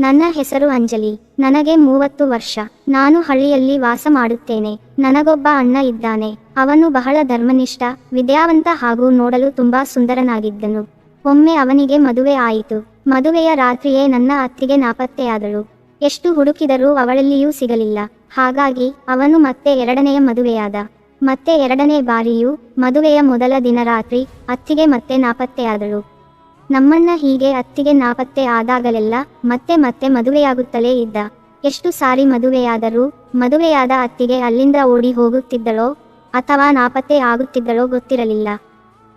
ನನ್ನ ಹೆಸರು ಅಂಜಲಿ. ನನಗೆ ಮೂವತ್ತು ವರ್ಷ. ನಾನು ಹಳ್ಳಿಯಲ್ಲಿ ವಾಸ ಮಾಡುತ್ತೇನೆ. ನನಗೊಬ್ಬ ಅಣ್ಣ ಇದ್ದಾನೆ. ಅವನು ಬಹಳ ಧರ್ಮನಿಷ್ಠ, ವಿದ್ಯಾವಂತ ಹಾಗೂ ನೋಡಲು ತುಂಬಾ ಸುಂದರನಾಗಿದ್ದನು. ಒಮ್ಮೆ ಅವನಿಗೆ ಮದುವೆ ಆಯಿತು. ಮದುವೆಯ ರಾತ್ರಿಯೇ ನನ್ನ ಅತ್ತಿಗೆ ನಾಪತ್ತೆಯಾದಳು. ಎಷ್ಟು ಹುಡುಕಿದರೂ ಅವಳಲ್ಲಿಯೂ ಸಿಗಲಿಲ್ಲ. ಹಾಗಾಗಿ ಅವನು ಮತ್ತೆ ಎರಡನೆಯ ಮದುವೆಯಾದ. ಮತ್ತೆ ಎರಡನೇ ಬಾರಿಯೂ ಮದುವೆಯ ಮೊದಲ ದಿನ ರಾತ್ರಿ ಅತ್ತಿಗೆ ಮತ್ತೆ ನಾಪತ್ತೆಯಾದಳು. ನಮ್ಮಣ್ಣ ಹೀಗೆ ಅತ್ತಿಗೆ ನಾಪತ್ತೆ ಆದಾಗಲೆಲ್ಲ ಮತ್ತೆ ಮತ್ತೆ ಮದುವೆಯಾಗುತ್ತಲೇ ಇದ್ದ. ಎಷ್ಟು ಸಾರಿ ಮದುವೆಯಾದರೂ, ಮದುವೆಯಾದ ಅತ್ತಿಗೆ ಅಲ್ಲಿಂದ ಓಡಿ ಹೋಗುತ್ತಿದ್ದಳೋ ಅಥವಾ ನಾಪತ್ತೆ ಆಗುತ್ತಿದ್ದಳೋ ಗೊತ್ತಿರಲಿಲ್ಲ.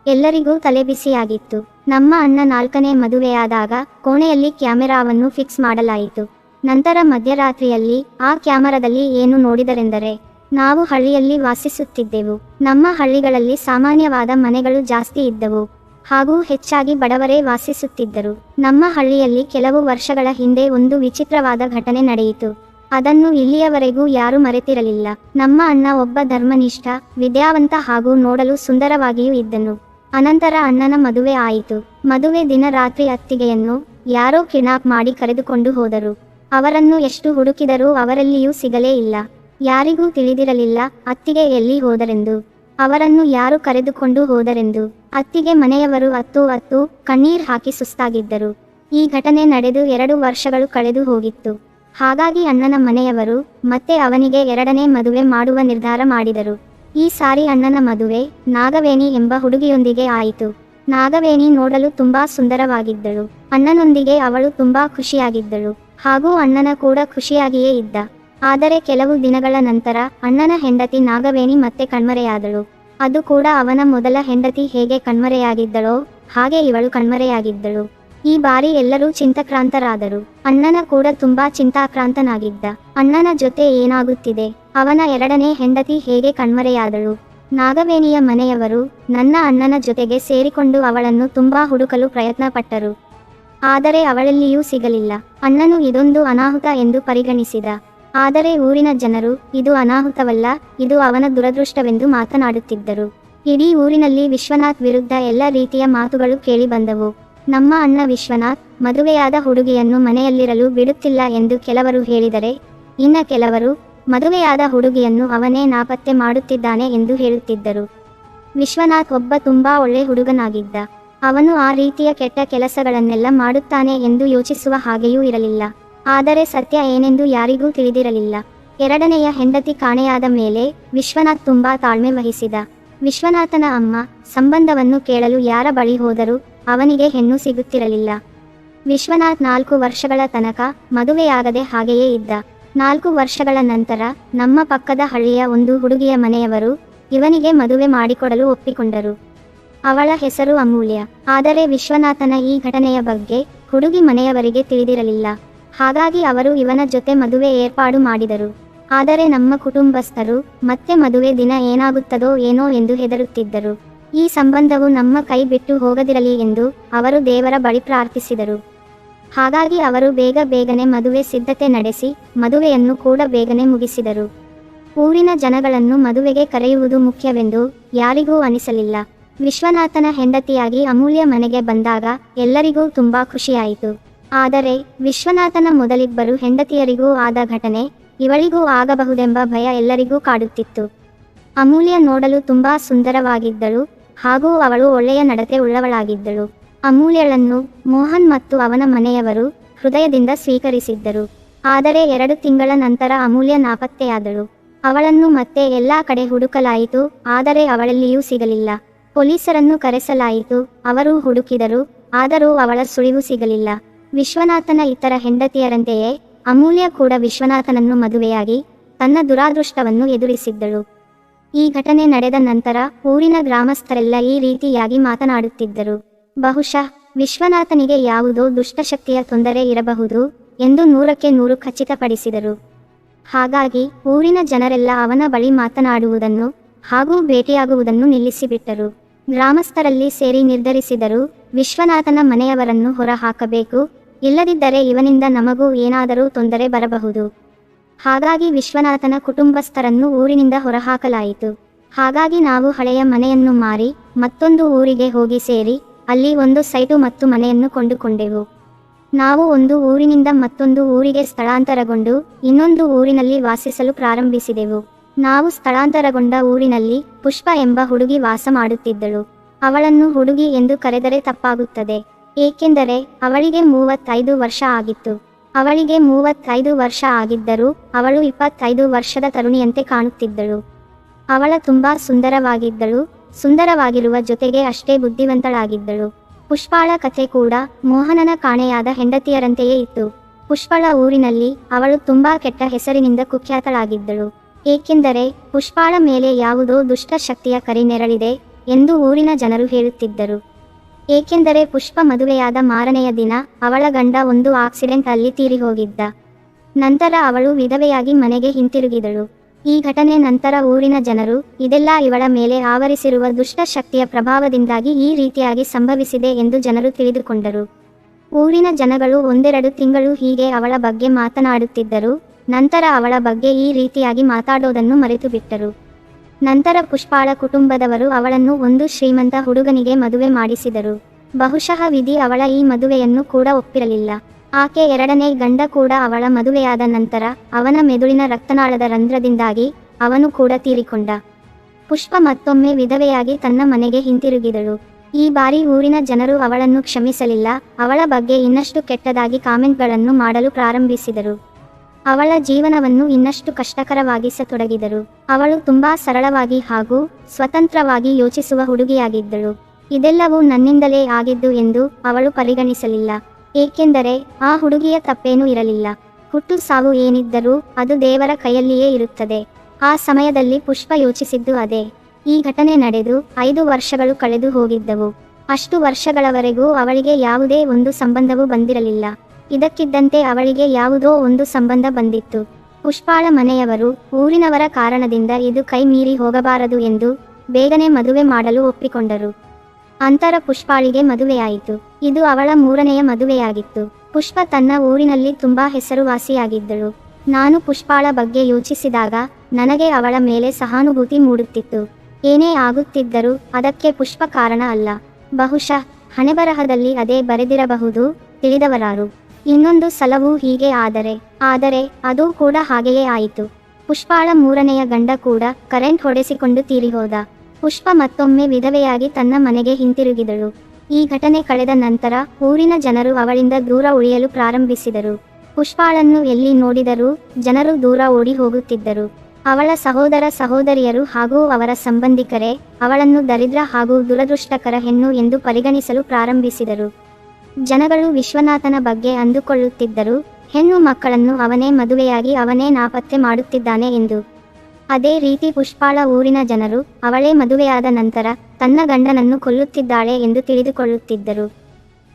ಎಲ್ಲರಿಗೂ ತಲೆಬಿಸಿಯಾಗಿತ್ತು ನಮ್ಮ ಅಣ್ಣ ನಾಲ್ಕನೇ ಮದುವೆಯಾದಾಗ ಕೋಣೆಯಲ್ಲಿ ಕ್ಯಾಮೆರಾವನ್ನು ಫಿಕ್ಸ್ ಮಾಡಲಾಯಿತು. ನಂತರ ಮಧ್ಯರಾತ್ರಿಯಲ್ಲಿ ಆ ಕ್ಯಾಮರಾದಲ್ಲಿ ಏನು ನೋಡಿದರೆಂದರೆ, ನಾವು ಹಳ್ಳಿಯಲ್ಲಿ ವಾಸಿಸುತ್ತಿದ್ದೆವು. ನಮ್ಮ ಹಳ್ಳಿಗಳಲ್ಲಿ ಸಾಮಾನ್ಯವಾದ ಮನೆಗಳು ಜಾಸ್ತಿ ಇದ್ದವು. ಹಾಗೂ ಹೆಚ್ಚಾಗಿ ಬಡವರೇ ವಾಸಿಸುತ್ತಿದ್ದರು. ನಮ್ಮ ಹಳ್ಳಿಯಲ್ಲಿ ಕೆಲವು ವರ್ಷಗಳ ಹಿಂದೆ ಒಂದು ವಿಚಿತ್ರವಾದ ಘಟನೆ ನಡೆಯಿತು. ಅದನ್ನು ಇಲ್ಲಿಯವರೆಗೂ ಯಾರೂ ಮರೆತಿರಲಿಲ್ಲ. ನಮ್ಮ ಅಣ್ಣ ಒಬ್ಬ ಧರ್ಮನಿಷ್ಠ, ವಿದ್ಯಾವಂತ ಹಾಗೂ ನೋಡಲು ಸುಂದರವಾಗಿಯೂ ಇದ್ದನು. ಅನಂತರ ಅಣ್ಣನ ಮದುವೆ ಆಯಿತು. ಮದುವೆ ದಿನ ರಾತ್ರಿ ಅತ್ತಿಗೆಯನ್ನು ಯಾರೋ ಕಿಡ್ನಾಪ್ ಮಾಡಿ ಕರೆದುಕೊಂಡು ಹೋದರು. ಅವರನ್ನು ಎಷ್ಟು ಹುಡುಕಿದರೂ ಅವರಲ್ಲಿಯೂ ಸಿಗಲೇ ಇಲ್ಲ. ಯಾರಿಗೂ ತಿಳಿದಿರಲಿಲ್ಲ ಅತ್ತಿಗೆ ಎಲ್ಲಿ ಹೋದರೆಂದು. ಅವರನ್ನು ಯಾರು ಕರೆದುಕೊಂಡು ಹೋದರೆಂದು ಅತ್ತಿಗೆ ಮನೆಯವರು ಅತ್ತು ಅತ್ತು ಕಣ್ಣೀರ್ ಹಾಕಿ ಸುಸ್ತಾಗಿದ್ದರು. ಈ ಘಟನೆ ನಡೆದು ಎರಡು ವರ್ಷಗಳು ಕಳೆದು ಹೋಗಿತ್ತು. ಹಾಗಾಗಿ ಅಣ್ಣನ ಮನೆಯವರು ಮತ್ತೆ ಅವನಿಗೆ ಎರಡನೇ ಮದುವೆ ಮಾಡುವ ನಿರ್ಧಾರ ಮಾಡಿದರು. ಈ ಸಾರಿ ಅಣ್ಣನ ಮದುವೆ ನಾಗವೇಣಿ ಎಂಬ ಹುಡುಗಿಯೊಂದಿಗೆ ಆಯಿತು. ನಾಗವೇಣಿ ನೋಡಲು ತುಂಬಾ ಸುಂದರವಾಗಿದ್ದಳು. ಅಣ್ಣನೊಂದಿಗೆ ಅವಳು ತುಂಬಾ ಖುಷಿಯಾಗಿದ್ದಳು. ಹಾಗೂ ಅಣ್ಣನ ಕೂಡ ಖುಷಿಯಾಗಿಯೇ ಇದ್ದ. ಆದರೆ ಕೆಲವು ದಿನಗಳ ನಂತರ ಅಣ್ಣನ ಹೆಂಡತಿ ನಾಗವೇಣಿ ಮತ್ತೆ ಕಣ್ಮರೆಯಾದಳು. ಅದು ಕೂಡ ಅವನ ಮೊದಲ ಹೆಂಡತಿ ಹೇಗೆ ಕಣ್ಮರೆಯಾಗಿದ್ದಳೋ ಹಾಗೆ ಇವಳು ಕಣ್ಮರೆಯಾಗಿದ್ದಳು. ಈ ಬಾರಿ ಎಲ್ಲರೂ ಚಿಂತಾಕ್ರಾಂತರಾದರು. ಅಣ್ಣನ ಕೂಡ ತುಂಬಾ ಚಿಂತಾಕ್ರಾಂತನಾಗಿದ್ದ. ಅಣ್ಣನ ಜೊತೆ ಏನಾಗುತ್ತಿದೆ? ಅವನ ಎರಡನೇ ಹೆಂಡತಿ ಹೇಗೆ ಕಣ್ಮರೆಯಾದಳು? ನಾಗವೇಣಿಯ ಮನೆಯವರು ನನ್ನ ಅಣ್ಣನ ಜೊತೆಗೆ ಸೇರಿಕೊಂಡು ಅವಳನ್ನು ತುಂಬಾ ಹುಡುಕಲು ಪ್ರಯತ್ನ ಪಟ್ಟರು ಆದರೆ ಅವಳಲ್ಲಿಯೂ ಸಿಗಲಿಲ್ಲ. ಅಣ್ಣನು ಇದೊಂದು ಅನಾಹುತ ಎಂದು ಪರಿಗಣಿಸಿದ. ಆದರೆ ಊರಿನ ಜನರು, ಇದು ಅನಾಹುತವಲ್ಲ, ಇದು ಅವನ ದುರದೃಷ್ಟವೆಂದು ಮಾತನಾಡುತ್ತಿದ್ದರು. ಇಡೀ ಊರಿನಲ್ಲಿ ವಿಶ್ವನಾಥ್ ವಿರುದ್ಧ ಎಲ್ಲ ರೀತಿಯ ಮಾತುಗಳು ಕೇಳಿಬಂದವು ನಮ್ಮ ಅಣ್ಣ ವಿಶ್ವನಾಥ್, ಮದುವೆಯಾದ ಹುಡುಗಿಯನ್ನು ಮನೆಯಲ್ಲಿರಲು ಬಿಡುತ್ತಿಲ್ಲ ಎಂದು ಕೆಲವರು ಹೇಳಿದರೆ, ಇನ್ನ ಕೆಲವರು, ಮದುವೆಯಾದ ಹುಡುಗಿಯನ್ನು ಅವನೇ ನಾಪತ್ತೆ ಮಾಡುತ್ತಿದ್ದಾನೆ ಎಂದು ಹೇಳುತ್ತಿದ್ದರು. ವಿಶ್ವನಾಥ್ ಒಬ್ಬ ತುಂಬಾ ಒಳ್ಳೆ ಹುಡುಗನಾಗಿದ್ದ. ಅವನು ಆ ರೀತಿಯ ಕೆಟ್ಟ ಕೆಲಸಗಳನ್ನೆಲ್ಲ ಮಾಡುತ್ತಾನೆ ಎಂದು ಯೋಚಿಸುವ ಹಾಗೆಯೂ ಇರಲಿಲ್ಲ. ಆದರೆ ಸತ್ಯ ಏನೆಂದು ಯಾರಿಗೂ ತಿಳಿದಿರಲಿಲ್ಲ. ಎರಡನೆಯ ಹೆಂಡತಿ ಕಾಣೆಯಾದ ಮೇಲೆ ವಿಶ್ವನಾಥ್ ತುಂಬಾ ತಾಳ್ಮೆ ವಹಿಸಿದ. ವಿಶ್ವನಾಥನ ಅಮ್ಮ ಸಂಬಂಧವನ್ನು ಕೇಳಲು ಯಾರ ಬಳಿ ಹೋದರೂ ಅವನಿಗೆ ಹೆಣ್ಣು ಸಿಗುತ್ತಿರಲಿಲ್ಲ. ವಿಶ್ವನಾಥ್ ನಾಲ್ಕು ವರ್ಷಗಳ ತನಕ ಮದುವೆಯಾಗದೆ ಹಾಗೆಯೇ ಇದ್ದ. ನಾಲ್ಕು ವರ್ಷಗಳ ನಂತರ ನಮ್ಮ ಪಕ್ಕದ ಹಳ್ಳಿಯ ಒಂದು ಹುಡುಗಿಯ ಮನೆಯವರು ಇವನಿಗೆ ಮದುವೆ ಮಾಡಿಕೊಡಲು ಒಪ್ಪಿಕೊಂಡರು. ಅವಳ ಹೆಸರು ಅಮೂಲ್ಯ. ಆದರೆ ವಿಶ್ವನಾಥನ ಈ ಘಟನೆಯ ಬಗ್ಗೆ ಹುಡುಗಿ ಮನೆಯವರಿಗೆ ತಿಳಿದಿರಲಿಲ್ಲ. ಹಾಗಾಗಿ ಅವರು ಇವನ ಜೊತೆ ಮದುವೆ ಏರ್ಪಾಡು ಮಾಡಿದರು. ಆದರೆ ನಮ್ಮ ಕುಟುಂಬಸ್ಥರು, ಮತ್ತೆ ಮದುವೆ ದಿನ ಏನಾಗುತ್ತದೋ ಏನೋ ಎಂದು ಹೆದರುತ್ತಿದ್ದರು. ಈ ಸಂಬಂಧವು ನಮ್ಮ ಕೈ ಬಿಟ್ಟು ಹೋಗದಿರಲಿ ಎಂದು ಅವರು ದೇವರ ಬಳಿ ಪ್ರಾರ್ಥಿಸಿದರು. ಹಾಗಾಗಿ ಅವರು ಬೇಗ ಬೇಗನೆ ಮದುವೆ ಸಿದ್ಧತೆ ನಡೆಸಿ, ಮದುವೆಯನ್ನು ಕೂಡ ಬೇಗನೆ ಮುಗಿಸಿದರು. ಊರಿನ ಜನಗಳನ್ನು ಮದುವೆಗೆ ಕರೆಯುವುದು ಮುಖ್ಯವೆಂದು ಯಾರಿಗೂ ಅನಿಸಲಿಲ್ಲ. ವಿಶ್ವನಾಥನ ಹೆಂಡತಿಯಾಗಿ ಅಮೂಲ್ಯ ಮನೆಗೆ ಬಂದಾಗ ಎಲ್ಲರಿಗೂ ತುಂಬಾ ಖುಷಿಯಾಯಿತು. ಆದರೆ ವಿಶ್ವನಾಥನ ಮೊದಲಿಬ್ಬರು ಹೆಂಡತಿಯರಿಗೂ ಆದ ಘಟನೆ ಇವಳಿಗೂ ಆಗಬಹುದೆಂಬ ಭಯ ಎಲ್ಲರಿಗೂ ಕಾಡುತ್ತಿತ್ತು. ಅಮೂಲ್ಯ ನೋಡಲು ತುಂಬಾ ಸುಂದರವಾಗಿದ್ದಳು ಹಾಗೂ ಅವಳು ಒಳ್ಳೆಯ ನಡತೆ ಉಳ್ಳವಳಾಗಿದ್ದಳು. ಅಮೂಲ್ಯಳನ್ನು ಮೋಹನ್ ಮತ್ತು ಅವನ ಮನೆಯವರು ಹೃದಯದಿಂದ ಸ್ವೀಕರಿಸಿದ್ದರು. ಆದರೆ ಎರಡು ತಿಂಗಳ ನಂತರ ಅಮೂಲ್ಯ ನಾಪತ್ತೆಯಾದಳು. ಅವಳನ್ನು ಮತ್ತೆ ಎಲ್ಲಾ ಕಡೆ ಹುಡುಕಲಾಯಿತು, ಆದರೆ ಅವಳಲ್ಲಿಯೂ ಸಿಗಲಿಲ್ಲ. ಪೊಲೀಸರನ್ನು ಕರೆಸಲಾಯಿತು, ಅವರು ಹುಡುಕಿದರು, ಆದರೂ ಅವಳ ಸುಳಿವು ಸಿಗಲಿಲ್ಲ. ವಿಶ್ವನಾಥನ ಇತರ ಹೆಂಡತಿಯರಂತೆಯೇ ಅಮೂಲ್ಯ ಕೂಡ ವಿಶ್ವನಾಥನನ್ನು ಮದುವೆಯಾಗಿ ತನ್ನ ದುರಾದೃಷ್ಟವನ್ನು ಎದುರಿಸಿದ್ದಳು. ಈ ಘಟನೆ ನಡೆದ ನಂತರ ಊರಿನ ಗ್ರಾಮಸ್ಥರೆಲ್ಲ ಈ ರೀತಿಯಾಗಿ ಮಾತನಾಡುತ್ತಿದ್ದರು. ಬಹುಶಃ ವಿಶ್ವನಾಥನಿಗೆ ಯಾವುದೋ ದುಷ್ಟಶಕ್ತಿಯ ತೊಂದರೆ ಇರಬಹುದು ಎಂದು ನೂರಕ್ಕೆ ನೂರು ಖಚಿತಪಡಿಸಿದರು. ಹಾಗಾಗಿ ಊರಿನ ಜನರೆಲ್ಲ ಅವನ ಬಳಿ ಮಾತನಾಡುವುದನ್ನು ಹಾಗೂ ಭೇಟಿಯಾಗುವುದನ್ನು ನಿಲ್ಲಿಸಿಬಿಟ್ಟರು. ಗ್ರಾಮಸ್ಥರಲ್ಲಿ ಸೇರಿ ನಿರ್ಧರಿಸಿದರು ವಿಶ್ವನಾಥನ ಮನೆಯವರನ್ನು ಹೊರಹಾಕಬೇಕು ಇಲ್ಲದಿದ್ದರೆ ಇವನಿಂದ ನಮಗೂ ಏನಾದರೂ ತೊಂದರೆ ಬರಬಹುದು. ಹಾಗಾಗಿ ವಿಶ್ವನಾಥನ ಕುಟುಂಬಸ್ಥರನ್ನು ಊರಿನಿಂದ ಹೊರಹಾಕಲಾಯಿತು. ಹಾಗಾಗಿ ನಾವು ಹಳೆಯ ಮನೆಯನ್ನು ಮಾರಿ, ಮತ್ತೊಂದು ಊರಿಗೆ ಹೋಗಿ ಸೇರಿ, ಅಲ್ಲಿ ಒಂದು ಸೈಟು ಮತ್ತು ಮನೆಯನ್ನು ಕೊಂಡುಕೊಂಡೆವು. ನಾವು ಒಂದು ಊರಿನಿಂದ ಮತ್ತೊಂದು ಊರಿಗೆ ಸ್ಥಳಾಂತರಗೊಂಡು, ಇನ್ನೊಂದು ಊರಿನಲ್ಲಿ ವಾಸಿಸಲು ಪ್ರಾರಂಭಿಸಿದೆವು. ನಾವು ಸ್ಥಳಾಂತರಗೊಂಡ ಊರಿನಲ್ಲಿ ಪುಷ್ಪ ಎಂಬ ಹುಡುಗಿ ವಾಸ ಮಾಡುತ್ತಿದ್ದಳು. ಅವಳನ್ನು ಹುಡುಗಿ ಎಂದು ಕರೆದರೆ ತಪ್ಪಾಗುತ್ತದೆ. ಏಕೆಂದರೆ ಅವಳಿಗೆ ಮೂವತ್ತೈದು ವರ್ಷ ಆಗಿತ್ತು. ಅವಳಿಗೆ ಮೂವತ್ತೈದು ವರ್ಷ ಆಗಿದ್ದರೂ ಅವಳು ಇಪ್ಪತ್ತೈದು ವರ್ಷದ ತರುಣಿಯಂತೆ ಕಾಣುತ್ತಿದ್ದಳು. ಅವಳ ತುಂಬಾ ಸುಂದರವಾಗಿದ್ದಳು, ಸುಂದರವಾಗಿರುವ ಜೊತೆಗೆ ಅಷ್ಟೇ ಬುದ್ಧಿವಂತಳಾಗಿದ್ದಳು. ಪುಷ್ಪಾಳ ಕಥೆ ಕೂಡ ಮೋಹನನ ಕಾಣೆಯಾದ ಹೆಂಡತಿಯರಂತೆಯೇ ಇತ್ತು. ಪುಷ್ಪಳ ಊರಿನಲ್ಲಿ ಅವಳು ತುಂಬಾ ಕೆಟ್ಟ ಹೆಸರಿನಿಂದ ಕುಖ್ಯಾತಳಾಗಿದ್ದಳು. ಏಕೆಂದರೆ ಪುಷ್ಪಾಳ ಮೇಲೆ ಯಾವುದೋ ದುಷ್ಟ ಶಕ್ತಿಯ ಕರಿನೆರಳಿದೆ ಎಂದು ಊರಿನ ಜನರು ಹೇಳುತ್ತಿದ್ದರು. ಏಕೆಂದರೆ ಪುಷ್ಪ ಮದುವೆಯಾದ ಮಾರನೆಯ ದಿನ ಅವಳ ಗಂಡ ಒಂದು ಆಕ್ಸಿಡೆಂಟ್ ಅಲ್ಲಿ ತೀರಿ ಹೋಗಿದ್ದ ನಂತರ ಅವಳು ವಿಧವೆಯಾಗಿ ಮನೆಗೆ ಹಿಂತಿರುಗಿದಳು. ಈ ಘಟನೆ ನಂತರ ಊರಿನ ಜನರು, ಇದೆಲ್ಲ ಇವಳ ಮೇಲೆ ಆವರಿಸಿರುವ ದುಷ್ಟ ಶಕ್ತಿಯ ಪ್ರಭಾವದಿಂದಾಗಿ ಈ ರೀತಿಯಾಗಿ ಸಂಭವಿಸಿದೆ ಎಂದು ಜನರು ತಿಳಿದುಕೊಂಡರು. ಊರಿನ ಜನಗಳು ಒಂದೆರಡು ತಿಂಗಳು ಹೀಗೆ ಅವಳ ಬಗ್ಗೆ ಮಾತನಾಡುತ್ತಿದ್ದರು, ನಂತರ ಅವಳ ಬಗ್ಗೆ ಈ ರೀತಿಯಾಗಿ ಮಾತಾಡೋದನ್ನು ಮರೆತು ಬಿಟ್ಟರು ನಂತರ ಪುಷ್ಪಾಳ ಕುಟುಂಬದವರು ಅವಳನ್ನು ಒಂದು ಶ್ರೀಮಂತ ಹುಡುಗನಿಗೆ ಮದುವೆ ಮಾಡಿಸಿದರು. ಬಹುಶಃ ವಿಧಿ ಅವಳ ಈ ಮದುವೆಯನ್ನು ಕೂಡ ಒಪ್ಪಿರಲಿಲ್ಲ. ಆಕೆ ಎರಡನೇ ಗಂಡ ಕೂಡ ಅವಳ ಮದುವೆಯಾದ ನಂತರ ಅವನ ಮೆದುಳಿನ ರಕ್ತನಾಳದ ರಂಧ್ರದಿಂದಾಗಿ ಅವನು ಕೂಡ ತೀರಿಕೊಂಡ. ಪುಷ್ಪ ಮತ್ತೊಮ್ಮೆ ವಿಧವೆಯಾಗಿ ತನ್ನ ಮನೆಗೆ ಹಿಂತಿರುಗಿದಳು. ಈ ಬಾರಿ ಊರಿನ ಜನರು ಅವಳನ್ನು ಕ್ಷಮಿಸಲಿಲ್ಲ. ಅವಳ ಬಗ್ಗೆ ಇನ್ನಷ್ಟು ಕೆಟ್ಟದಾಗಿ ಕಾಮೆಂಟ್ಗಳನ್ನು ಮಾಡಲು ಪ್ರಾರಂಭಿಸಿದರು. ಅವಳ ಜೀವನವನ್ನು ಇನ್ನಷ್ಟು ಕಷ್ಟಕರವಾಗಿಸತೊಡಗಿದರು. ಅವಳು ತುಂಬಾ ಸರಳವಾಗಿ ಹಾಗೂ ಸ್ವತಂತ್ರವಾಗಿ ಯೋಚಿಸುವ ಹುಡುಗಿಯಾಗಿದ್ದಳು. ಇದೆಲ್ಲವೂ ನನ್ನಿಂದಲೇ ಆಗಿದ್ದು ಎಂದು ಅವಳು ಪರಿಗಣಿಸಲಿಲ್ಲ. ಏಕೆಂದರೆ ಆ ಹುಡುಗಿಯ ತಪ್ಪೇನೂ ಇರಲಿಲ್ಲ. ಹುಟ್ಟು ಸಾವು ಏನಿದ್ದರೂ ಅದು ದೇವರ ಕೈಯಲ್ಲಿಯೇ ಇರುತ್ತದೆ. ಆ ಸಮಯದಲ್ಲಿ ಪುಷ್ಪ ಯೋಚಿಸಿದ್ದು ಅದೇ. ಈ ಘಟನೆ ನಡೆದು ಐದು ವರ್ಷಗಳು ಕಳೆದು ಹೋಗಿದ್ದವು. ಅಷ್ಟು ವರ್ಷಗಳವರೆಗೂ ಅವಳಿಗೆ ಯಾವುದೇ ಒಂದು ಸಂಬಂಧವೂ ಬಂದಿರಲಿಲ್ಲ. ಇದಕ್ಕಿದ್ದಂತೆ ಅವಳಿಗೆ ಯಾವುದೋ ಒಂದು ಸಂಬಂಧ ಬಂದಿತ್ತು. ಪುಷ್ಪಾಳ ಮನೆಯವರು ಊರಿನವರ ಕಾರಣದಿಂದ ಇದು ಕೈ ಮೀರಿ ಹೋಗಬಾರದು ಎಂದು ಬೇಗನೆ ಮದುವೆ ಮಾಡಲು ಒಪ್ಪಿಕೊಂಡರು. ಅಂತರ ಪುಷ್ಪಾಳಿಗೆ ಮದುವೆಯಾಯಿತು. ಇದು ಅವಳ ಮೂರನೆಯ ಮದುವೆಯಾಗಿತ್ತು. ಪುಷ್ಪ ತನ್ನ ಊರಿನಲ್ಲಿ ತುಂಬಾ ಹೆಸರುವಾಸಿಯಾಗಿದ್ದಳು. ನಾನು ಪುಷ್ಪಾಳ ಬಗ್ಗೆ ಯೋಚಿಸಿದಾಗ ನನಗೆ ಅವಳ ಮೇಲೆ ಸಹಾನುಭೂತಿ ಮೂಡುತ್ತಿತ್ತು. ಏನೇ ಆಗುತ್ತಿದ್ದರೂ ಅದಕ್ಕೆ ಪುಷ್ಪ ಕಾರಣ ಅಲ್ಲ. ಬಹುಶಃ ಹಣೆಬರಹದಲ್ಲಿ ಅದೇ ಬರೆದಿರಬಹುದು, ತಿಳಿದವರಾರು. ಇನ್ನೊಂದು ಸಲವೂ ಹೀಗೆ ಆದರೆ ಆದರೆ ಅದು ಕೂಡ ಹಾಗೆಯೇ ಆಯಿತು. ಪುಷ್ಪಾಳ ಮೂರನೆಯ ಗಂಡ ಕೂಡ ಕರೆಂಟ್ ಹೊಡೆಸಿಕೊಂಡು ತೀರಿಹೋದ. ಪುಷ್ಪ ಮತ್ತೊಮ್ಮೆ ವಿಧವೆಯಾಗಿ ತನ್ನ ಮನೆಗೆ ಹಿಂತಿರುಗಿದಳು. ಈ ಘಟನೆ ಕಳೆದ ನಂತರ ಊರಿನ ಜನರು ಅವಳಿಂದ ದೂರ ಉಳಿಯಲು ಪ್ರಾರಂಭಿಸಿದರು. ಪುಷ್ಪಾಳನ್ನು ಎಲ್ಲಿ ನೋಡಿದರೂ ಜನರು ದೂರ ಓಡಿ ಹೋಗುತ್ತಿದ್ದರು. ಅವಳ ಸಹೋದರ ಸಹೋದರಿಯರು ಹಾಗೂ ಅವರ ಸಂಬಂಧಿಕರೇ ಅವಳನ್ನು ದರಿದ್ರ ಹಾಗೂ ದುರದೃಷ್ಟಕರ ಹೆಣ್ಣು ಎಂದು ಪರಿಗಣಿಸಲು ಪ್ರಾರಂಭಿಸಿದರು. ಜನಗಳು ವಿಶ್ವನಾಥನ ಬಗ್ಗೆ ಅಂದುಕೊಳ್ಳುತ್ತಿದ್ದರು, ಹೆಣ್ಣು ಮಕ್ಕಳನ್ನು ಅವನೇ ಮದುವೆಯಾಗಿ ಅವನೇ ನಾಪತ್ತೆ ಮಾಡುತ್ತಿದ್ದಾನೆ ಎಂದು. ಅದೇ ರೀತಿ ಪುಷ್ಪಾಳ ಊರಿನ ಜನರು, ಅವಳೇ ಮದುವೆಯಾದ ನಂತರ ತನ್ನ ಗಂಡನನ್ನು ಕೊಲ್ಲುತ್ತಿದ್ದಾಳೆ ಎಂದು ತಿಳಿದುಕೊಳ್ಳುತ್ತಿದ್ದರು.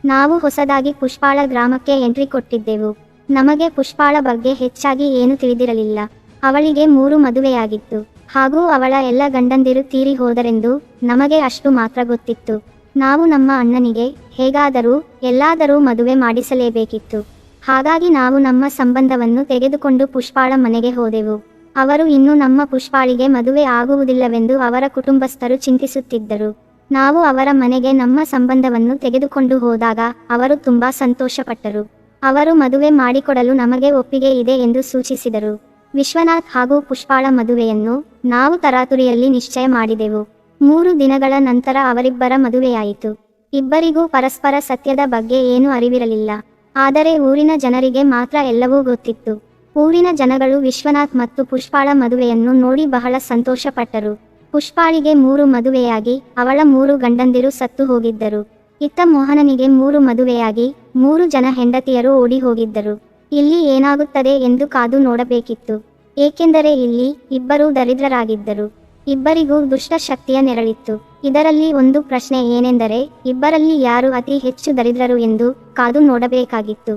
ನಾವು ಹೊಸದಾಗಿ ಪುಷ್ಪಾಳ ಗ್ರಾಮಕ್ಕೆ ಎಂಟ್ರಿ ಕೊಟ್ಟಿದ್ದೆವು. ನಮಗೆ ಪುಷ್ಪಾಳ ಬಗ್ಗೆ ಹೆಚ್ಚಾಗಿ ಏನು ತಿಳಿದಿರಲಿಲ್ಲ. ಅವಳಿಗೆ ಮೂರು ಮದುವೆಯಾಗಿತ್ತು. ಹಾಗೂ ಅವಳ ಎಲ್ಲ ಗಂಡಂದಿರು ತೀರಿ ಹೋದರೆಂದು ನಮಗೆ ಅಷ್ಟು ಮಾತ್ರ ಗೊತ್ತಿತ್ತು. ನಾವು ನಮ್ಮ ಅಣ್ಣನಿಗೆ ಹೇಗಾದರೂ ಎಲ್ಲಾದರೂ ಮದುವೆ ಮಾಡಿಸಲೇಬೇಕಿತ್ತು. ಹಾಗಾಗಿ ನಾವು ನಮ್ಮ ಸಂಬಂಧವನ್ನು ತೆಗೆದುಕೊಂಡು ಪುಷ್ಪಾಳ ಮನೆಗೆ ಹೋದೆವು. ಅವರು ಇನ್ನು ನಮ್ಮ ಪುಷ್ಪಾಳಿಗೆ ಮದುವೆ ಆಗುವುದಿಲ್ಲವೆಂದು ಅವರ ಕುಟುಂಬಸ್ಥರು ಚಿಂತಿಸುತ್ತಿದ್ದರು. ನಾವು ಅವರ ಮನೆಗೆ ನಮ್ಮ ಸಂಬಂಧವನ್ನು ತೆಗೆದುಕೊಂಡು ಹೋದಾಗ ಅವರು ತುಂಬಾ ಸಂತೋಷಪಟ್ಟರು. ಅವರು ಮದುವೆ ಮಾಡಿಕೊಡಲು ನಮಗೆ ಒಪ್ಪಿಗೆ ಇದೆ ಎಂದು ಸೂಚಿಸಿದರು. ವಿಶ್ವನಾಥ್ ಹಾಗೂ ಪುಷ್ಪಾಳ ಮದುವೆಯನ್ನು ನಾವು ತರಾತುರಿಯಲ್ಲಿ ನಿಶ್ಚಯ ಮಾಡಿದೆವು. ಮೂರು ದಿನಗಳ ನಂತರ ಅವರಿಬ್ಬರ ಮದುವೆಯಾಯಿತು. ಇಬ್ಬರಿಗೂ ಪರಸ್ಪರ ಸತ್ಯದ ಬಗ್ಗೆ ಏನೂ ಅರಿವಿರಲಿಲ್ಲ. ಆದರೆ ಊರಿನ ಜನರಿಗೆ ಮಾತ್ರ ಎಲ್ಲವೂ ಗೊತ್ತಿತ್ತು. ಊರಿನ ಜನಗಳು ವಿಶ್ವನಾಥ್ ಮತ್ತು ಪುಷ್ಪಾಳ ಮದುವೆಯನ್ನು ನೋಡಿ ಬಹಳ ಸಂತೋಷಪಟ್ಟರು. ಪುಷ್ಪಾಳಿಗೆ ಮೂರು ಮದುವೆಯಾಗಿ, ಅವಳ ಮೂರು ಗಂಡಂದಿರು ಸತ್ತು ಹೋಗಿದ್ದರು. ಇತ್ತ ಮೋಹನನಿಗೆ ಮೂರು ಮದುವೆಯಾಗಿ, ಮೂರು ಜನ ಹೆಂಡತಿಯರು ಓಡಿ ಹೋಗಿದ್ದರು ಇಲ್ಲಿ ಏನಾಗುತ್ತದೆ ಎಂದು ಕಾದು ನೋಡಬೇಕಿತ್ತು. ಏಕೆಂದರೆ ಇಲ್ಲಿ ಇಬ್ಬರೂ ದರಿದ್ರರಾಗಿದ್ದರು. ಇಬ್ಬರಿಗೂ ದುಷ್ಟ ಶಕ್ತಿಯ ನೆರಳಿತ್ತು. ಇದರಲ್ಲಿ ಒಂದು ಪ್ರಶ್ನೆ ಏನೆಂದರೆ, ಇಬ್ಬರಲ್ಲಿ ಯಾರು ಅತಿ ಹೆಚ್ಚು ದರಿದ್ರರು ಎಂದು ಕಾದು ನೋಡಬೇಕಾಗಿತ್ತು?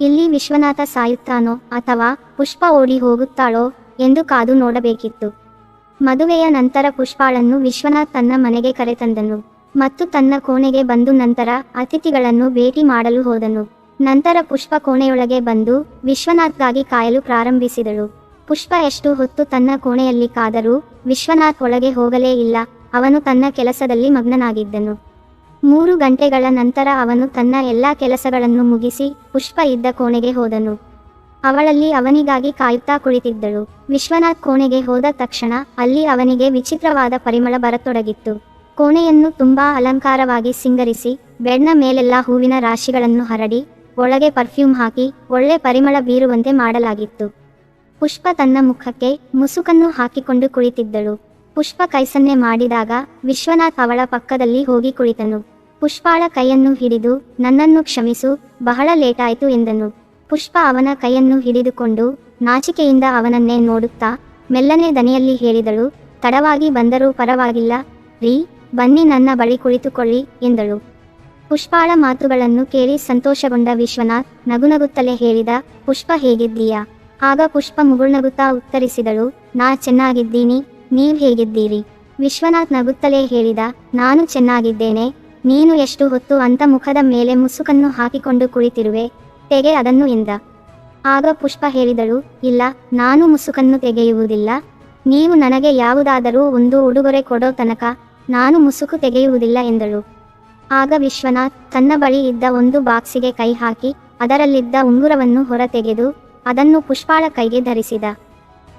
ಇಲ್ಲಿ ವಿಶ್ವನಾಥ ಸಾಯುತ್ತಾನೋ ಅಥವಾ ಪುಷ್ಪ ಓಡಿ ಹೋಗುತ್ತಾಳೋ ಎಂದು ಕಾದು ನೋಡಬೇಕಿತ್ತು. ಮದುವೆಯ ನಂತರ ಪುಷ್ಪಾಳನ್ನು ವಿಶ್ವನಾಥ್ ತನ್ನ ಮನೆಗೆ ಕರೆತಂದನು ಮತ್ತು ತನ್ನ ಕೋಣೆಗೆ ಬಂದು ನಂತರ ಅತಿಥಿಗಳನ್ನು ಭೇಟಿ ಮಾಡಲು ಹೋದನು. ನಂತರ ಪುಷ್ಪ ಕೋಣೆಯೊಳಗೆ ಬಂದು ವಿಶ್ವನಾಥ್ಗಾಗಿ ಕಾಯಲು ಪ್ರಾರಂಭಿಸಿದಳು. ಪುಷ್ಪ ಎಷ್ಟು ಹೊತ್ತು ತನ್ನ ಕೋಣೆಯಲ್ಲಿ ಕಾದರೂ ವಿಶ್ವನಾಥ್ ಒಳಗೆ ಹೋಗಲೇ ಇಲ್ಲ. ಅವನು ತನ್ನ ಕೆಲಸದಲ್ಲಿ ಮಗ್ನನಾಗಿದ್ದನು. ಮೂರು ಗಂಟೆಗಳ ನಂತರ ಅವನು ತನ್ನ ಎಲ್ಲ ಕೆಲಸಗಳನ್ನು ಮುಗಿಸಿ ಪುಷ್ಪ ಇದ್ದ ಕೋಣೆಗೆ ಹೋದನು. ಅವಳಲ್ಲಿ ಅವನಿಗಾಗಿ ಕಾಯುತ್ತಾ ಕುಳಿತಿದ್ದಳು. ವಿಶ್ವನಾಥ್ ಕೋಣೆಗೆ ಹೋದ ತಕ್ಷಣ ಅಲ್ಲಿ ಅವನಿಗೆ ವಿಚಿತ್ರವಾದ ಪರಿಮಳ ಬರತೊಡಗಿತ್ತು. ಕೋಣೆಯನ್ನು ತುಂಬಾ ಅಲಂಕಾರವಾಗಿ ಸಿಂಗರಿಸಿ ಬೆಡ್ನ ಮೇಲೆಲ್ಲ ಹೂವಿನ ರಾಶಿಗಳನ್ನು ಹರಡಿ, ಒಳಗೆ ಪರ್ಫ್ಯೂಮ್ ಹಾಕಿ, ಒಳ್ಳೆ ಪರಿಮಳ ಬೀರುವಂತೆ ಮಾಡಲಾಗಿತ್ತು. ಪುಷ್ಪ ತನ್ನ ಮುಖಕ್ಕೆ ಮುಸುಕನ್ನು ಹಾಕಿಕೊಂಡು ಕುಳಿತಿದ್ದಳು. ಪುಷ್ಪ ಕೈಸನ್ನೆ ಮಾಡಿದಾಗ ವಿಶ್ವನಾಥ್ ಅವಳ ಪಕ್ಕದಲ್ಲಿ ಹೋಗಿ ಕುಳಿತನು. ಪುಷ್ಪಾಳ ಕೈಯನ್ನು ಹಿಡಿದು, ನನ್ನನ್ನು ಕ್ಷಮಿಸು, ಬಹಳ ಲೇಟಾಯಿತು ಎಂದನು. ಪುಷ್ಪ ಅವನ ಕೈಯನ್ನು ಹಿಡಿದುಕೊಂಡು ನಾಚಿಕೆಯಿಂದ ಅವನನ್ನೇ ನೋಡುತ್ತಾ ಮೆಲ್ಲನೆ ದನಿಯಲ್ಲಿ ಹೇಳಿದಳು, ತಡವಾಗಿ ಬಂದರೂ ಪರವಾಗಿಲ್ಲ, ರೀ, ಬನ್ನಿ ನನ್ನ ಬಳಿ ಕುಳಿತುಕೊಳ್ಳಿ ಎಂದಳು. ಪುಷ್ಪಾಳ ಮಾತುಗಳನ್ನು ಕೇಳಿ ಸಂತೋಷಗೊಂಡ ವಿಶ್ವನಾಥ್ ನಗುನಗುತ್ತಲೇ ಹೇಳಿದ, ಪುಷ್ಪ ಹೇಗಿದ್ದೀಯಾ? ಆಗ ಪುಷ್ಪ ಮುಗುಳ್ನಗುತ್ತಾ ಉತ್ತರಿಸಿದಳು, ನಾ ಚೆನ್ನಾಗಿದ್ದೀನಿ, ನೀವ್ ಹೇಗಿದ್ದೀರಿ? ವಿಶ್ವನಾಥ್ ನಗುತ್ತಲೇ ಹೇಳಿದ, ನಾನು ಚೆನ್ನಾಗಿದ್ದೇನೆ, ನೀನು ಎಷ್ಟು ಹೊತ್ತು ಅಂತ ಮುಖದ ಮೇಲೆ ಮುಸುಕನ್ನು ಹಾಕಿಕೊಂಡು ಕುಳಿತಿರುವೆ, ತೆಗೆ ಅದನ್ನು ಎಂದ ಆಗ ಪುಷ್ಪ ಹೇಳಿದಳು, ಇಲ್ಲ, ನಾನು ಮುಸುಕನ್ನು ತೆಗೆಯುವುದಿಲ್ಲ, ನೀವು ನನಗೆ ಯಾವುದಾದರೂ ಒಂದು ಉಡುಗೊರೆ ಕೊಡೋ ತನಕ ನಾನು ಮುಸುಕು ತೆಗೆಯುವುದಿಲ್ಲ, ಎಂದಳು. ಆಗ ವಿಶ್ವನಾಥ್ ತನ್ನ ಬಳಿ ಇದ್ದ ಒಂದು ಬಾಕ್ಸಿಗೆ ಕೈ ಹಾಕಿ, ಅದರಲ್ಲಿದ್ದ ಉಂಗುರವನ್ನು ಹೊರ ತೆಗೆದು ಅದನ್ನು ಪುಷ್ಪಾಳ ಕೈಗೆ ಧರಿಸಿದ.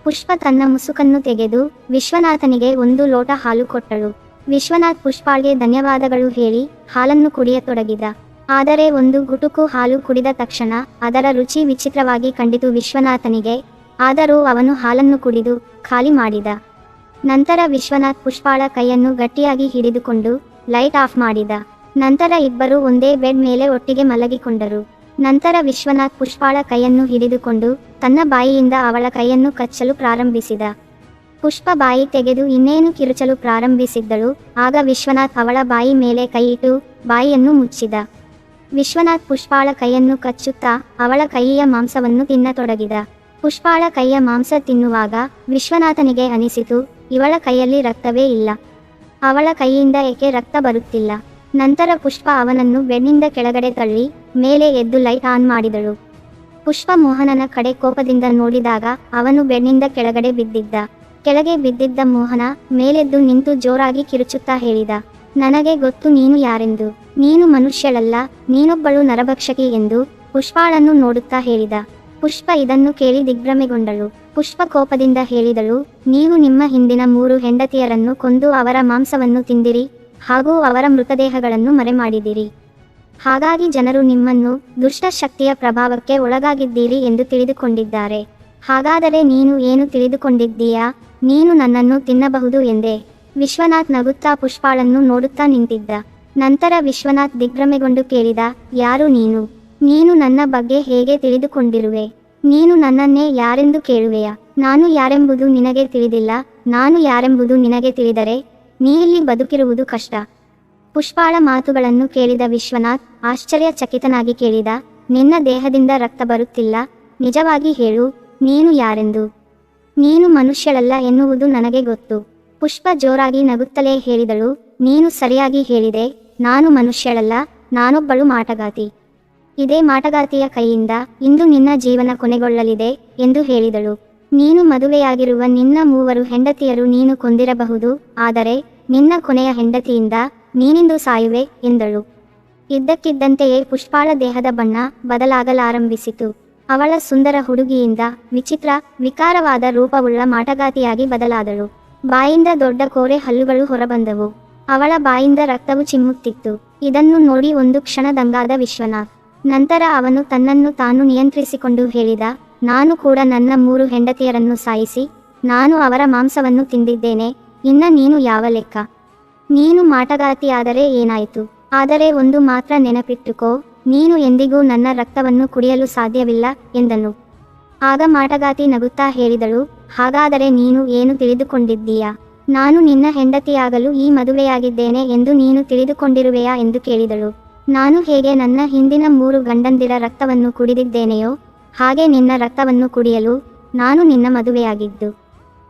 ಪುಷ್ಪ ತನ್ನ ಮುಸುಕನ್ನು ತೆಗೆದು ವಿಶ್ವನಾಥನಿಗೆ ಒಂದು ಲೋಟ ಹಾಲು ಕೊಟ್ಟಳು. ವಿಶ್ವನಾಥ್ ಪುಷ್ಪಾಳ್ಗೆ ಧನ್ಯವಾದಗಳು ಹೇಳಿ ಹಾಲನ್ನು ಕುಡಿಯತೊಡಗಿದ. ಆದರೆ ಒಂದು ಗುಟುಕು ಹಾಲು ಕುಡಿದ ತಕ್ಷಣ ಅದರ ರುಚಿ ವಿಚಿತ್ರವಾಗಿ ಕಂಡಿತು ವಿಶ್ವನಾಥನಿಗೆ. ಆದರೂ ಅವನು ಹಾಲನ್ನು ಕುಡಿದು ಖಾಲಿ ಮಾಡಿದ. ನಂತರ ವಿಶ್ವನಾಥ್ ಪುಷ್ಪಾಳ ಕೈಯನ್ನು ಗಟ್ಟಿಯಾಗಿ ಹಿಡಿದುಕೊಂಡು ಲೈಟ್ ಆಫ್ ಮಾಡಿದ. ನಂತರ ಇಬ್ಬರು ಒಂದೇ ಬೆಡ್ ಮೇಲೆ ಒಟ್ಟಿಗೆ ಮಲಗಿಕೊಂಡರು. ನಂತರ ವಿಶ್ವನಾಥ್ ಪುಷ್ಪಾಳ ಕೈಯನ್ನು ಹಿಡಿದುಕೊಂಡು ತನ್ನ ಬಾಯಿಯಿಂದ ಅವಳ ಕೈಯನ್ನು ಕಚ್ಚಲು ಪ್ರಾರಂಭಿಸಿದ. ಪುಷ್ಪ ಬಾಯಿ ತೆಗೆದು ಇನ್ನೇನು ಕಿರುಚಲು ಪ್ರಾರಂಭಿಸಿದ್ದಳು, ಆಗ ವಿಶ್ವನಾಥ್ ಅವಳ ಬಾಯಿ ಮೇಲೆ ಕೈಯಿಟ್ಟು ಬಾಯಿಯನ್ನು ಮುಚ್ಚಿದ. ವಿಶ್ವನಾಥ್ ಪುಷ್ಪಾಳ ಕೈಯನ್ನು ಕಚ್ಚುತ್ತಾ ಅವಳ ಕೈಯ ಮಾಂಸವನ್ನು ತಿನ್ನತೊಡಗಿದ. ಪುಷ್ಪಾಳ ಕೈಯ ಮಾಂಸ ತಿನ್ನುವಾಗ ವಿಶ್ವನಾಥನಿಗೆ ಅನಿಸಿತು, ಇವಳ ಕೈಯಲ್ಲಿ ರಕ್ತವೇ ಇಲ್ಲ. ಅವಳ ಕೈಯಿಂದ ಏಕೆ ರಕ್ತ ಬರುತ್ತಿಲ್ಲ? ನಂತರ ಪುಷ್ಪ ಅವನನ್ನು ಬೆನ್ನಿಂದ ಕೆಳಗಡೆ ತಳ್ಳಿ, ಮೇಲೆ ಎದ್ದು ಲೈಟ್ ಆನ್ ಮಾಡಿದಳು. ಪುಷ್ಪ ಮೋಹನನ ಕಡೆ ಕೋಪದಿಂದ ನೋಡಿದಾಗ ಅವನು ಬೆನ್ನಿಂದ ಕೆಳಗಡೆ ಬಿದ್ದಿದ್ದ. ಕೆಳಗೆ ಬಿದ್ದಿದ್ದ ಮೋಹನ ಮೇಲೆದ್ದು ನಿಂತು ಜೋರಾಗಿ ಕಿರುಚುತ್ತಾ ಹೇಳಿದ, ನನಗೆ ಗೊತ್ತು ನೀನು ಯಾರೆಂದು. ನೀನು ಮನುಷ್ಯಳಲ್ಲ, ನೀನೊಬ್ಬಳು ನರಭಕ್ಷಕಿ ಎಂದು ಪುಷ್ಪಾಳನ್ನು ನೋಡುತ್ತಾ ಹೇಳಿದ. ಪುಷ್ಪ ಇದನ್ನು ಕೇಳಿ ದಿಗ್ಭ್ರಮೆಗೊಂಡಳು. ಪುಷ್ಪ ಕೋಪದಿಂದ ಹೇಳಿದಳು, ನೀವು ನಿಮ್ಮ ಹಿಂದಿನ ಮೂರು ಹೆಂಡತಿಯರನ್ನು ಕೊಂದು ಅವರ ಮಾಂಸವನ್ನು ತಿಂದಿರಿ ಹಾಗೂ ಅವರ ಮೃತದೇಹಗಳನ್ನು ಮರೆಮಾಡಿದಿರಿ ಹಾಗಾಗಿ ಜನರು ನಿಮ್ಮನ್ನು ದುಷ್ಟ ಶಕ್ತಿಯ ಪ್ರಭಾವಕ್ಕೆ ಒಳಗಾಗಿದ್ದೀರಿ ಎಂದು ತಿಳಿದುಕೊಂಡಿದ್ದಾರೆ. ಹಾಗಾದರೆ ನೀನು ಏನು ತಿಳಿದುಕೊಂಡಿದ್ದೀಯಾ? ನೀನು ನನ್ನನ್ನು ತಿನ್ನಬಹುದು ಎಂದೇ. ವಿಶ್ವನಾಥ್ ನಗುತ್ತಾ ಪುಷ್ಪಾಳನ್ನು ನೋಡುತ್ತಾ ನಿಂತಿದ್ದ. ನಂತರ ವಿಶ್ವನಾಥ್ ದಿಗ್ಭ್ರಮೆಗೊಂಡು ಕೇಳಿದ, ಯಾರು ನೀನು? ನೀನು ನನ್ನ ಬಗ್ಗೆ ಹೇಗೆ ತಿಳಿದುಕೊಂಡಿರುವೆ? ನೀನು ನನ್ನನ್ನೇ ಯಾರೆಂದು ಕೇಳುವೆಯಾ? ನಾನು ಯಾರೆಂಬುದು ನಿನಗೆ ತಿಳಿದಿಲ್ಲ. ನಾನು ಯಾರೆಂಬುದು ನಿನಗೆ ತಿಳಿದರೆ ನೀ ಇಲ್ಲಿ ಬದುಕಿರುವುದು ಕಷ್ಟ. ಪುಷ್ಪಾಳ ಮಾತುಗಳನ್ನು ಕೇಳಿದ ವಿಶ್ವನಾಥ್ ಆಶ್ಚರ್ಯಚಕಿತನಾಗಿ ಕೇಳಿದ, ನಿನ್ನ ದೇಹದಿಂದ ರಕ್ತ ಬರುತ್ತಿಲ್ಲ, ನಿಜವಾಗಿ ಹೇಳು, ನೀನು ಯಾರೆಂದು? ನೀನು ಮನುಷ್ಯಳಲ್ಲ ಎನ್ನುವುದು ನನಗೆ ಗೊತ್ತು. ಪುಷ್ಪ ಜೋರಾಗಿ ನಗುತ್ತಲೇ ಹೇಳಿದಳು, ನೀನು ಸರಿಯಾಗಿ ಹೇಳಿದೆ, ನಾನು ಮನುಷ್ಯಳಲ್ಲ, ನಾನೊಬ್ಬಳು ಮಾಟಗಾತಿ. ಇದೇ ಮಾಟಗಾತಿಯ ಕೈಯಿಂದ ಇಂದು ನಿನ್ನ ಜೀವನ ಕೊನೆಗೊಳ್ಳಲಿದೆ ಎಂದು ಹೇಳಿದಳು. ನೀನು ಮದುವೆಯಾಗಿರುವ ನಿನ್ನ ಮೂವರು ಹೆಂಡತಿಯರು ನೀನು ಕೊಂದಿರಬಹುದು, ಆದರೆ ನಿನ್ನ ಕೊನೆಯ ಹೆಂಡತಿಯಿಂದ ನೀನಿಂದು ಸಾಯುವೆ ಎಂದಳು. ಇದ್ದಕ್ಕಿದ್ದಂತೆಯೇ ಪುಷ್ಪಾಳ ದೇಹದ ಬಣ್ಣ ಬದಲಾಗಲಾರಂಭಿಸಿತು. ಅವಳ ಸುಂದರ ಹುಡುಗಿಯಿಂದ ವಿಚಿತ್ರ, ವಿಕಾರವಾದ ರೂಪವುಳ್ಳ ಮಾಟಗಾತಿಯಾಗಿ ಬದಲಾದಳು. ಬಾಯಿಂದ ದೊಡ್ಡ ಕೋರೆ ಹಲ್ಲುಗಳು ಹೊರಬಂದವು. ಅವಳ ಬಾಯಿಂದ ರಕ್ತವು ಚಿಮ್ಮುತ್ತಿತ್ತು. ಇದನ್ನು ನೋಡಿ ಒಂದು ಕ್ಷಣದಂಗಾದ ವಿಶ್ವನಾಥ್. ನಂತರ ಅವನು ತನ್ನನ್ನು ತಾನು ನಿಯಂತ್ರಿಸಿಕೊಂಡು ಹೇಳಿದ ನಾನು ಕೂಡ ನನ್ನ ಮೂರು ಹೆಂಡತಿಯರನ್ನು ಸಾಯಿಸಿ, ನಾನು ಅವರ ಮಾಂಸವನ್ನು ತಿಂದಿದ್ದೇನೆ, ಇನ್ನ ನೀನು ಯಾವ ಲೆಕ್ಕ? ನೀನು ಮಾಟಗಾತಿಯಾದರೆ ಏನಾಯಿತು? ಆದರೆ ಒಂದು ಮಾತ್ರ ನೆನಪಿಟ್ಟುಕೋ, ನೀನು ಎಂದಿಗೂ ನನ್ನ ರಕ್ತವನ್ನು ಕುಡಿಯಲು ಸಾಧ್ಯವಿಲ್ಲ, ಎಂದನು. ಆಗ ಮಾಟಗಾತಿ ನಗುತ್ತಾ ಹೇಳಿದಳು, ಹಾಗಾದರೆ ನೀನು ಏನು ತಿಳಿದುಕೊಂಡಿದ್ದೀಯಾ? ನಾನು ನಿನ್ನ ಹೆಂಡತಿಯಾಗಲು ಈ ಮದುವೆಯಾಗಿದ್ದೇನೆ ಎಂದು ನೀನು ತಿಳಿದುಕೊಂಡಿರುವೆಯಾ ಎಂದು ಕೇಳಿದಳು. ನಾನು ಹೇಗೆ ನನ್ನ ಹಿಂದಿನ ಮೂರು ಗಂಡಂದಿರ ರಕ್ತವನ್ನು ಕುಡಿದಿದ್ದೇನೆಯೋ ಹಾಗೆ ನಿನ್ನ ರಕ್ತವನ್ನು ಕುಡಿಯಲು ನಾನು ನಿನ್ನ ಮದುವೆಯಾಗಿದ್ದು.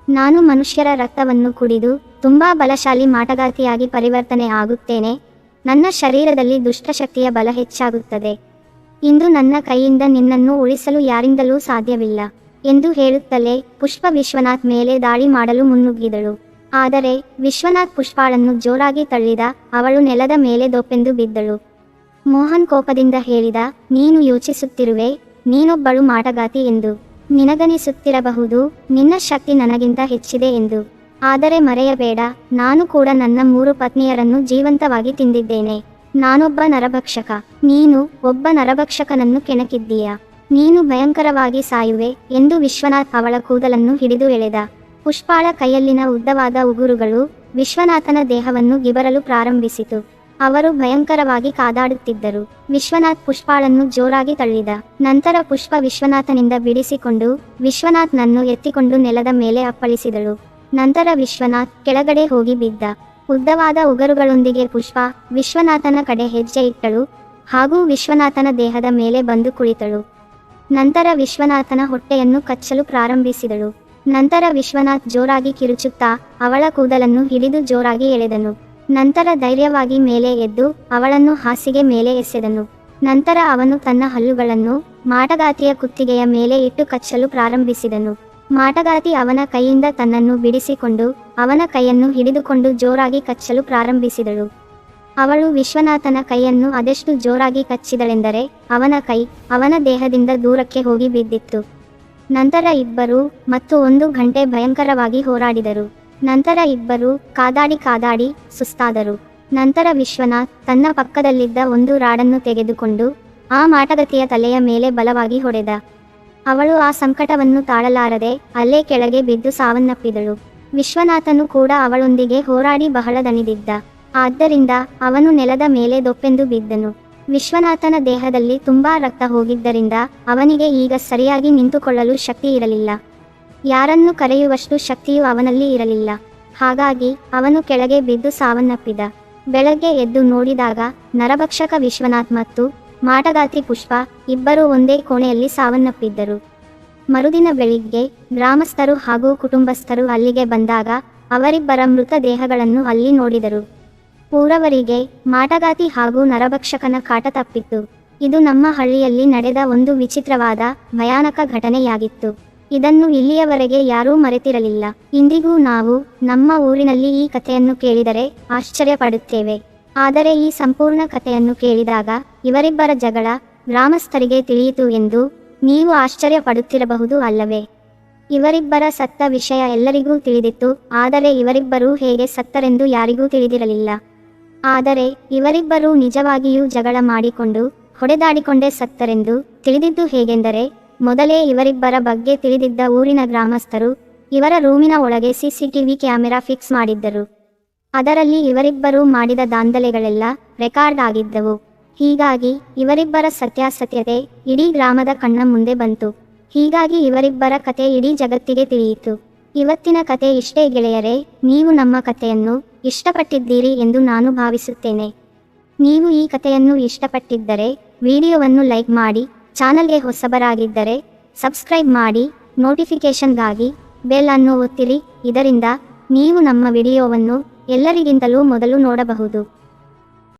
ನಾನು ಮನುಷ್ಯರ ರಕ್ತವನ್ನು ಕುಡಿದು ತುಂಬಾ ಬಲಶಾಲಿ ಮಾಟಗಾತಿಯಾಗಿ ಪರಿವರ್ತನೆ ಆಗುತ್ತೇನೆ. ನನ್ನ ಶರೀರದಲ್ಲಿ ದುಷ್ಟಶಕ್ತಿಯ ಬಲ ಹೆಚ್ಚಾಗುತ್ತದೆ. ಇಂದು ನನ್ನ ಕೈಯಿಂದ ನಿನ್ನನ್ನು ಉಳಿಸಲು ಯಾರಿಂದಲೂ ಸಾಧ್ಯವಿಲ್ಲ ಎಂದು ಹೇಳುತ್ತಲೇ ಪುಷ್ಪ ವಿಶ್ವನಾಥ್ ಮೇಲೆ ದಾಳಿ ಮಾಡಲು ಮುನ್ನುಗ್ಗಿದಳು. ಆದರೆ ವಿಶ್ವನಾಥ್ ಪುಷ್ಪಾಳನ್ನು ಜೋರಾಗಿ ತಳ್ಳಿದ ಅವಳು ನೆಲದ ಮೇಲೆ ದೊಪ್ಪೆಂದು ಬಿದ್ದಳು. ಮೋಹನ್ ಕೋಪದಿಂದ ಹೇಳಿದ, ನೀನು ಯೋಚಿಸುತ್ತಿರುವೆ ನೀನೊಬ್ಬಳು ಮಾಟಗಾತಿ ಎಂದು ನಿನಗನಿಸುತ್ತಿರಬಹುದು, ನಿನ್ನ ಶಕ್ತಿ ನನಗಿಂತ ಹೆಚ್ಚಿದೆ ಎಂದು. ಆದರೆ ಮರೆಯಬೇಡ, ನಾನು ಕೂಡ ನನ್ನ ಮೂರು ಪತ್ನಿಯರನ್ನು ಜೀವಂತವಾಗಿ ತಿಂದಿದ್ದೇನೆ. ನಾನೊಬ್ಬ ನರಭಕ್ಷಕ, ನೀನು ಒಬ್ಬ ನರಭಕ್ಷಕನನ್ನು ಕೆಣಕಿದ್ದೀಯ. ನೀನು ಭಯಂಕರವಾಗಿ ಸಾಯುವೆ ಎಂದು ವಿಶ್ವನಾಥ್ ಅವಳ ಕೂದಲನ್ನು ಹಿಡಿದು ಎಳೆದ. ಪುಷ್ಪಾಳ ಕೈಯಲ್ಲಿನ ಉದ್ದವಾದ ಉಗುರುಗಳು ವಿಶ್ವನಾಥನ ದೇಹವನ್ನು ಗಿಬರಲು ಪ್ರಾರಂಭಿಸಿತು. ಅವರು ಭಯಂಕರವಾಗಿ ಕಾದಾಡುತ್ತಿದ್ದರು. ವಿಶ್ವನಾಥ್ ಪುಷ್ಪಾಳನ್ನು ಜೋರಾಗಿ ತಳ್ಳಿದ. ನಂತರ ಪುಷ್ಪ ವಿಶ್ವನಾಥನಿಂದ ಬಿಡಿಸಿಕೊಂಡು ವಿಶ್ವನಾಥ್ನನ್ನು ಎತ್ತಿಕೊಂಡು ನೆಲದ ಮೇಲೆ ಅಪ್ಪಳಿಸಿದಳು. ನಂತರ ವಿಶ್ವನಾಥ್ ಕೆಳಗಡೆ ಹೋಗಿ ಬಿದ್ದ. ಉದ್ದವಾದ ಉಗರುಗಳೊಂದಿಗೆ ಪುಷ್ಪ ವಿಶ್ವನಾಥನ ಕಡೆ ಹೆಜ್ಜೆ ಇಟ್ಟಳು ಹಾಗೂ ವಿಶ್ವನಾಥನ ದೇಹದ ಮೇಲೆ ಬಂದು ಕುಳಿತಳು. ನಂತರ ವಿಶ್ವನಾಥನ ಹೊಟ್ಟೆಯನ್ನು ಕಚ್ಚಲು ಪ್ರಾರಂಭಿಸಿದಳು. ನಂತರ ವಿಶ್ವನಾಥ್ ಜೋರಾಗಿ ಕಿರುಚುತ್ತಾ ಅವಳ ಕೂದಲನ್ನು ಹಿಡಿದು ಜೋರಾಗಿ ಎಳೆದನು. ನಂತರ ಧೈರ್ಯವಾಗಿ ಮೇಲೆ ಎದ್ದು ಅವಳನ್ನು ಹಾಸಿಗೆ ಮೇಲೆ ಎಸೆದನು. ನಂತರ ಅವನು ತನ್ನ ಹಲ್ಲುಗಳನ್ನು ಮಾಟಗಾತಿಯ ಕುತ್ತಿಗೆಯ ಮೇಲೆ ಇಟ್ಟು ಕಚ್ಚಲು ಪ್ರಾರಂಭಿಸಿದನು. ಮಾಟಗಾತಿ ಅವನ ಕೈಯಿಂದ ತನ್ನನ್ನು ಬಿಡಿಸಿಕೊಂಡು ಅವನ ಕೈಯನ್ನು ಹಿಡಿದುಕೊಂಡು ಜೋರಾಗಿ ಕಚ್ಚಲು ಪ್ರಾರಂಭಿಸಿದಳು. ಅವಳು ವಿಶ್ವನಾಥನ ಕೈಯನ್ನು ಅದೆಷ್ಟು ಜೋರಾಗಿ ಕಚ್ಚಿದಳೆಂದರೆ ಅವನ ಕೈ ಅವನ ದೇಹದಿಂದ ದೂರಕ್ಕೆ ಹೋಗಿ ಬಿದ್ದಿತ್ತು. ನಂತರ ಇಬ್ಬರು ಮತ್ತು ಒಂದು ಗಂಟೆ ಭಯಂಕರವಾಗಿ ಹೋರಾಡಿದರು. ನಂತರ ಇಬ್ಬರು ಕಾದಾಡಿ ಕಾದಾಡಿ ಸುಸ್ತಾದರು. ನಂತರ ವಿಶ್ವನಾಥ್ ತನ್ನ ಪಕ್ಕದಲ್ಲಿದ್ದ ಒಂದು ರಾಡನ್ನು ತೆಗೆದುಕೊಂಡು ಆ ಮಾಟಗತಿಯ ತಲೆಯ ಮೇಲೆ ಬಲವಾಗಿ ಹೊಡೆದ. ಅವಳು ಆ ಸಂಕಟವನ್ನು ತಾಳಲಾರದೆ ಅಲ್ಲೇ ಕೆಳಗೆ ಬಿದ್ದು ಸಾವನ್ನಪ್ಪಿದಳು. ವಿಶ್ವನಾಥನು ಕೂಡ ಅವಳೊಂದಿಗೆ ಹೋರಾಡಿ ಬಹಳ ದಣಿದಿದ್ದ. ಆದ್ದರಿಂದ ಅವನು ನೆಲದ ಮೇಲೆ ದೊಪ್ಪೆಂದು ಬಿದ್ದನು. ವಿಶ್ವನಾಥನ ದೇಹದಲ್ಲಿ ತುಂಬಾ ರಕ್ತ ಹೋಗಿದ್ದರಿಂದ ಅವನಿಗೆ ಈಗ ಸರಿಯಾಗಿ ನಿಂತುಕೊಳ್ಳಲು ಶಕ್ತಿ ಇರಲಿಲ್ಲ. ಯಾರನ್ನು ಕರೆಯುವಷ್ಟು ಶಕ್ತಿಯು ಅವನಲ್ಲಿ ಇರಲಿಲ್ಲ. ಹಾಗಾಗಿ ಅವನು ಕೆಳಗೆ ಬಿದ್ದು ಸಾವನ್ನಪ್ಪಿದ. ಬೆಳಗ್ಗೆ ಎದ್ದು ನೋಡಿದಾಗ ನರಭಕ್ಷಕ ವಿಶ್ವನಾಥ್ ಮತ್ತು ಮಾಟಗಾತಿ ಪುಷ್ಪ ಇಬ್ಬರೂ ಒಂದೇ ಕೋಣೆಯಲ್ಲಿ ಸಾವನ್ನಪ್ಪಿದ್ದರು. ಮರುದಿನ ಬೆಳಿಗ್ಗೆ ಗ್ರಾಮಸ್ಥರು ಹಾಗೂ ಕುಟುಂಬಸ್ಥರು ಅಲ್ಲಿಗೆ ಬಂದಾಗ ಅವರಿಬ್ಬರ ಮೃತದೇಹಗಳನ್ನು ಅಲ್ಲಿ ನೋಡಿದರು. ಪೂರವರಿಗೆ ಮಾಟಗಾತಿ ಹಾಗೂ ನರಭಕ್ಷಕನ ಕಾಟ ತಪ್ಪಿತ್ತು. ಇದು ನಮ್ಮ ಹಳ್ಳಿಯಲ್ಲಿ ನಡೆದ ಒಂದು ವಿಚಿತ್ರವಾದ ಭಯಾನಕ ಘಟನೆಯಾಗಿತ್ತು. ಇದನ್ನು ಇಲ್ಲಿಯವರೆಗೆ ಯಾರೂ ಮರೆತಿರಲಿಲ್ಲ. ಇಂದಿಗೂ ನಾವು ನಮ್ಮ ಊರಿನಲ್ಲಿ ಈ ಕಥೆಯನ್ನು ಕೇಳಿದರೆ ಆಶ್ಚರ್ಯ ಪಡುತ್ತೇವೆ ಆದರೆ ಈ ಸಂಪೂರ್ಣ ಕಥೆಯನ್ನು ಕೇಳಿದಾಗ ಇವರಿಬ್ಬರ ಜಗಳ ಗ್ರಾಮಸ್ಥರಿಗೆ ತಿಳಿಯಿತು ಎಂದು ನೀವು ಆಶ್ಚರ್ಯಪಡುತ್ತಿರಬಹುದು ಅಲ್ಲವೇ. ಇವರಿಬ್ಬರ ಸತ್ತ ವಿಷಯ ಎಲ್ಲರಿಗೂ ತಿಳಿದಿತ್ತು, ಆದರೆ ಇವರಿಬ್ಬರೂ ಹೇಗೆ ಸತ್ತರೆಂದು ಯಾರಿಗೂ ತಿಳಿದಿರಲಿಲ್ಲ. ಆದರೆ ಇವರಿಬ್ಬರೂ ನಿಜವಾಗಿಯೂ ಜಗಳ ಮಾಡಿಕೊಂಡು, ಹೊಡೆದಾಡಿಕೊಂಡೇ ಸತ್ತರೆಂದು ತಿಳಿದಿದ್ದು ಹೇಗೆಂದರೆ ಮೊದಲೇ ಇವರಿಬ್ಬರ ಬಗ್ಗೆ ತಿಳಿದಿದ್ದ ಊರಿನ ಗ್ರಾಮಸ್ಥರು ಇವರ ರೂಮಿನ ಒಳಗೆ ಸಿಸಿಟಿವಿ ಕ್ಯಾಮೆರಾ ಫಿಕ್ಸ್ ಮಾಡಿದ್ದರು. ಅದರಲ್ಲಿ ಇವರಿಬ್ಬರು ಮಾಡಿದ ದಾಂಧಲೆಗಳೆಲ್ಲ ರೆಕಾರ್ಡ್ ಆಗಿದ್ದವು. ಹೀಗಾಗಿ ಇವರಿಬ್ಬರ ಸತ್ಯಾಸತ್ಯತೆ ಇಡೀ ಗ್ರಾಮದ ಕಣ್ಣ ಮುಂದೆ ಬಂತು. ಹೀಗಾಗಿ ಇವರಿಬ್ಬರ ಕತೆ ಇಡೀ ಜಗತ್ತಿಗೆ ತಿಳಿಯಿತು. ಇವತ್ತಿನ ಕತೆ ಇಷ್ಟೇ ಗೆಳೆಯರೆ, ನೀವು ನಮ್ಮ ಕಥೆಯನ್ನು ಇಷ್ಟಪಟ್ಟಿದ್ದೀರಿ ಎಂದು ನಾನು ಭಾವಿಸುತ್ತೇನೆ. ನೀವು ಈ ಕಥೆಯನ್ನು ಇಷ್ಟಪಟ್ಟಿದ್ದರೆ, ವಿಡಿಯೋವನ್ನು ಲೈಕ್ ಮಾಡಿ ಚಾನಲ್ಗೆ ಹೊಸಬರಾಗಿದ್ದರೆ ಸಬ್ಸ್ಕ್ರೈಬ್ ಮಾಡಿ ನೋಟಿಫಿಕೇಷನ್ಗಾಗಿ ಬೆಲ್ ಅನ್ನು ಒತ್ತಿರಿ. ಇದರಿಂದ ನೀವು ನಮ್ಮ ವಿಡಿಯೋವನ್ನು ಎಲ್ಲರಿಗಿಂತಲೂ ಮೊದಲು ನೋಡಬಹುದು.